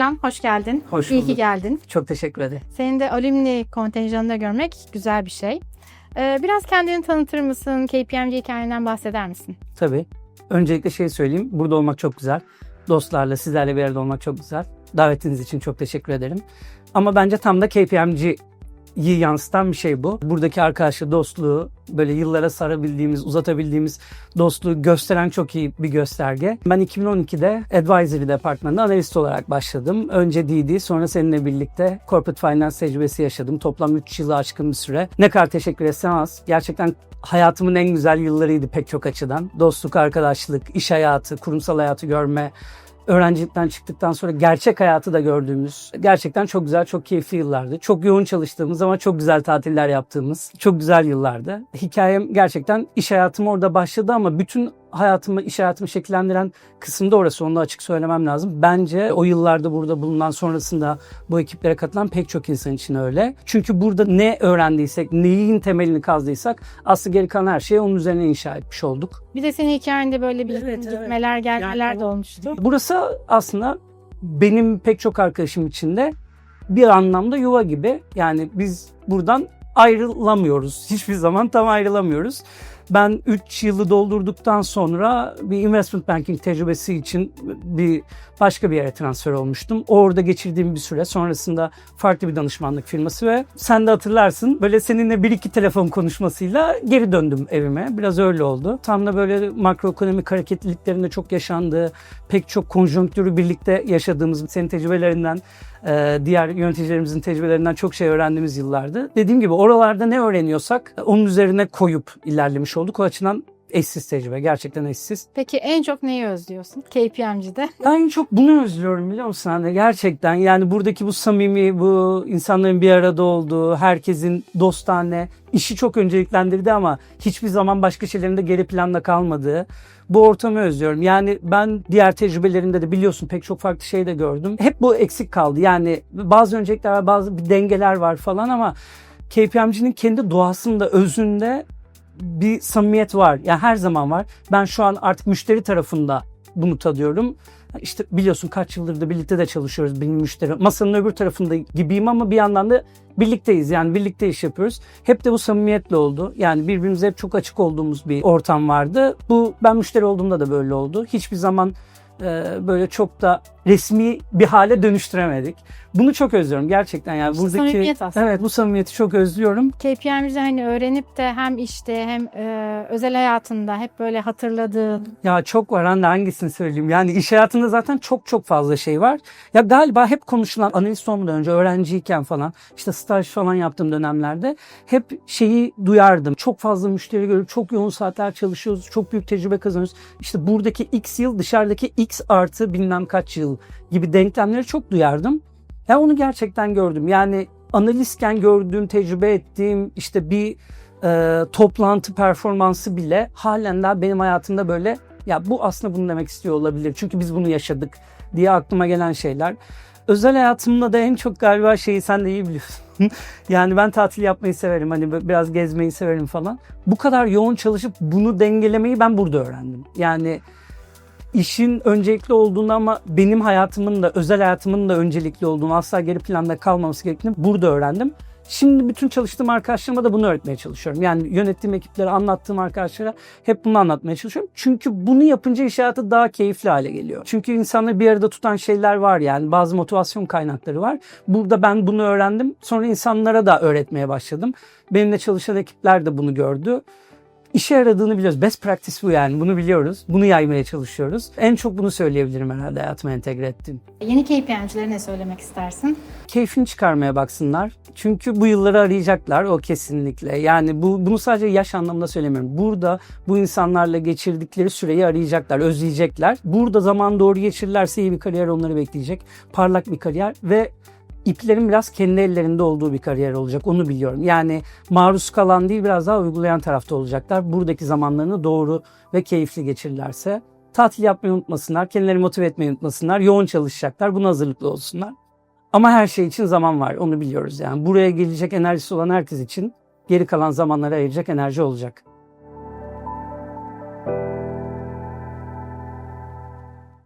selam, hoş geldin. Hoş İyi ki bulduk. geldin. Çok teşekkür ederim. Seni de alumni kontenjanında görmek güzel bir şey. Ee, biraz kendini tanıtır mısın? KPMG hikayenden bahseder misin? Tabii. Öncelikle şey söyleyeyim. Burada olmak çok güzel. Dostlarla, sizlerle bir arada olmak çok güzel. Davetiniz için çok teşekkür ederim. Ama bence tam da KPMG'yi yansıtan bir şey bu. Buradaki arkadaşlığı, dostluğu, böyle yıllara sarabildiğimiz, uzatabildiğimiz dostluğu gösteren çok iyi bir gösterge. Ben 2012'de Advisory Departmanı'nda analist olarak başladım. Önce DD, sonra seninle birlikte Corporate Finance tecrübesi yaşadım. Toplam 3 yılı aşkın bir süre. Ne kadar teşekkür etsem az. Gerçekten hayatımın en güzel yıllarıydı pek çok açıdan. Dostluk, arkadaşlık, iş hayatı, kurumsal hayatı görme, öğrencilikten çıktıktan sonra gerçek hayatı da gördüğümüz gerçekten çok güzel, çok keyifli yıllardı. Çok yoğun çalıştığımız ama çok güzel tatiller yaptığımız çok güzel yıllardı. Hikayem gerçekten iş hayatım orada başladı ama bütün hayatımı, iş hayatımı şekillendiren kısımda orası. Onu da açık söylemem lazım. Bence o yıllarda burada bulunan sonrasında bu ekiplere katılan pek çok insan için öyle. Çünkü burada ne öğrendiysek, neyin temelini kazdıysak aslında geri kalan her şeyi onun üzerine inşa etmiş olduk. Bir de senin hikayende böyle bir Evet, evet. gitmeler, gelmeler Yani de olmuştu. Burası aslında benim pek çok arkadaşım için de bir anlamda yuva gibi. Yani biz buradan ayrılamıyoruz. Hiçbir zaman tam ayrılamıyoruz. Ben 3 yılı doldurduktan sonra bir investment banking tecrübesi için bir başka bir yere transfer olmuştum. Orada geçirdiğim bir süre sonrasında farklı bir danışmanlık firması ve sen de hatırlarsın böyle seninle bir iki telefon konuşmasıyla geri döndüm evime. Biraz öyle oldu. Tam da böyle makroekonomik hareketliliklerin de çok yaşandığı, pek çok konjonktürü birlikte yaşadığımız senin tecrübelerinden, e, diğer yöneticilerimizin tecrübelerinden çok şey öğrendiğimiz yıllardı. Dediğim gibi oralarda ne öğreniyorsak onun üzerine koyup ilerlemiş olduk. O açıdan eşsiz tecrübe. Gerçekten eşsiz. Peki en çok neyi özlüyorsun KPMG'de? Ben en çok bunu özlüyorum biliyor musun anne? Gerçekten yani buradaki bu samimi, bu insanların bir arada olduğu, herkesin dostane, işi çok önceliklendirdi ama hiçbir zaman başka şeylerin de geri planda kalmadığı bu ortamı özlüyorum. Yani ben diğer tecrübelerinde de biliyorsun pek çok farklı şey de gördüm. Hep bu eksik kaldı. Yani bazı öncelikler var, bazı dengeler var falan ama KPMG'nin kendi doğasında, özünde bir samimiyet var. Yani her zaman var. Ben şu an artık müşteri tarafında bunu tadıyorum. İşte biliyorsun kaç yıldır da birlikte de çalışıyoruz benim müşteri. Masanın öbür tarafında gibiyim ama bir yandan da birlikteyiz. Yani birlikte iş yapıyoruz. Hep de bu samimiyetle oldu. Yani birbirimize hep çok açık olduğumuz bir ortam vardı. Bu ben müşteri olduğumda da böyle oldu. Hiçbir zaman e, böyle çok da resmi bir hale dönüştüremedik. Bunu çok özlüyorum gerçekten yani İşte buradaki samimiyet aslında. evet bu samimiyeti çok özlüyorum. KPMG'de hani öğrenip de hem işte hem e, özel hayatında hep böyle hatırladığın Ya çok var anne hangisini söyleyeyim? Yani iş hayatında zaten çok çok fazla şey var. Ya galiba hep konuşulan analist olmadan önce öğrenciyken falan işte staj falan yaptığım dönemlerde hep şeyi duyardım. Çok fazla müşteri görüp çok yoğun saatler çalışıyoruz. Çok büyük tecrübe kazanıyoruz. İşte buradaki X yıl dışarıdaki X artı bilmem kaç yıl gibi denklemleri çok duyardım. Ya onu gerçekten gördüm. Yani analistken gördüğüm, tecrübe ettiğim işte bir e, toplantı performansı bile halen daha benim hayatımda böyle ya bu aslında bunu demek istiyor olabilir. Çünkü biz bunu yaşadık diye aklıma gelen şeyler. Özel hayatımda da en çok galiba şeyi sen de iyi biliyorsun. yani ben tatil yapmayı severim. Hani biraz gezmeyi severim falan. Bu kadar yoğun çalışıp bunu dengelemeyi ben burada öğrendim. Yani işin öncelikli olduğunu ama benim hayatımın da özel hayatımın da öncelikli olduğunu asla geri planda kalmaması gerektiğini burada öğrendim. Şimdi bütün çalıştığım arkadaşlarıma da bunu öğretmeye çalışıyorum. Yani yönettiğim ekiplere, anlattığım arkadaşlara hep bunu anlatmaya çalışıyorum. Çünkü bunu yapınca iş hayatı daha keyifli hale geliyor. Çünkü insanları bir arada tutan şeyler var yani bazı motivasyon kaynakları var. Burada ben bunu öğrendim. Sonra insanlara da öğretmeye başladım. Benimle çalışan ekipler de bunu gördü. İşe yaradığını biliyoruz. Best practice bu yani. Bunu biliyoruz. Bunu yaymaya çalışıyoruz. En çok bunu söyleyebilirim herhalde hayatıma entegre ettiğim. yeni KPMG'lere ne söylemek istersin? keyfini çıkarmaya baksınlar. Çünkü bu yılları arayacaklar o kesinlikle. Yani bu bunu sadece yaş anlamında söylemiyorum. Burada bu insanlarla geçirdikleri süreyi arayacaklar, özleyecekler. Burada zaman doğru geçirirlerse iyi bir kariyer onları bekleyecek. Parlak bir kariyer ve iplerin biraz kendi ellerinde olduğu bir kariyer olacak. Onu biliyorum. Yani maruz kalan değil biraz daha uygulayan tarafta olacaklar. Buradaki zamanlarını doğru ve keyifli geçirirlerse tatil yapmayı unutmasınlar, kendilerini motive etmeyi unutmasınlar, yoğun çalışacaklar, buna hazırlıklı olsunlar. Ama her şey için zaman var, onu biliyoruz yani. Buraya gelecek enerjisi olan herkes için geri kalan zamanlara ayıracak enerji olacak.